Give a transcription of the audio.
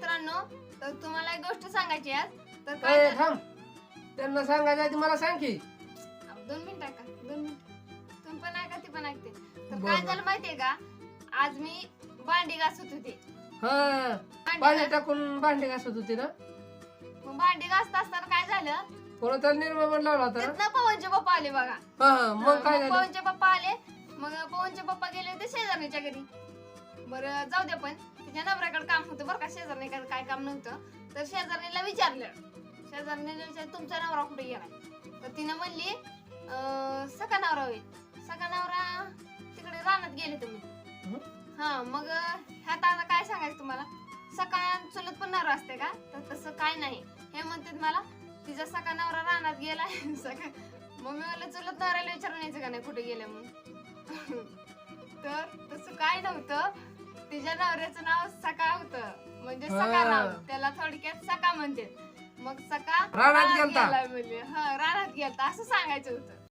मित्रांनो तर तुम्हाला एक गोष्ट सांगायची आज. तर काय थांब. त्यांना सांगायचं आहे ते मला सांग की. दोन मिनिट ऐका दोन मिनिट. तुम्ही पण ऐका ती पण ऐकते. तर बरं, काय. झालं माहितीये का? आज मी भांडी घासत होते. हा भांडी पाणी घास- टाकून भांडी घासत होती ना? मग भांडी घासत असताना काय झालं? कोणा तर निर्मळ पण लावला होता ना? तिथनं पवनचे पप्पा आले बघा. हा हा मग काय झालं? पवनचे पप्पा आले. मग पवनचे पप्पा गेले होते शेजारणीच्या घरी. बरं जाऊ दे पण. तिच्या नवऱ्याकडे काम होतं बरं का शेजारणीकडे काय काम नव्हतं. तर शेजारणीला विचारलं. शेजारणीला विचारलं तुमचा नवरा कुठे गेलाय? तर तिनं म्हणली "अं, सका नवरा होईल. सका नवरा तिकडे रानात गेले तुम्ही. हा? मग ह्यात आता काय सांगायचं तुम्हाला? सकाळ चुलत पण नवरा असते का? तर तसं काय नाही. हे म्हणतात मला तिचा सका नवरा रानात गेलाय. सका मग मी म्हणलं चुलत नवऱ्याला विचारून यायचं का नाही कुठे गेल्या म्हणून? तर तसं काय नव्हतं. तिच्या नवऱ्याचं नाव सका होतं. म्हणजे सका नाव हा. त्याला थोडक्यात सका म्हणते मग सका रानात गेलता. गेलाय म्हणजे. हा रानात गेलता. असं सांगायचं होतं.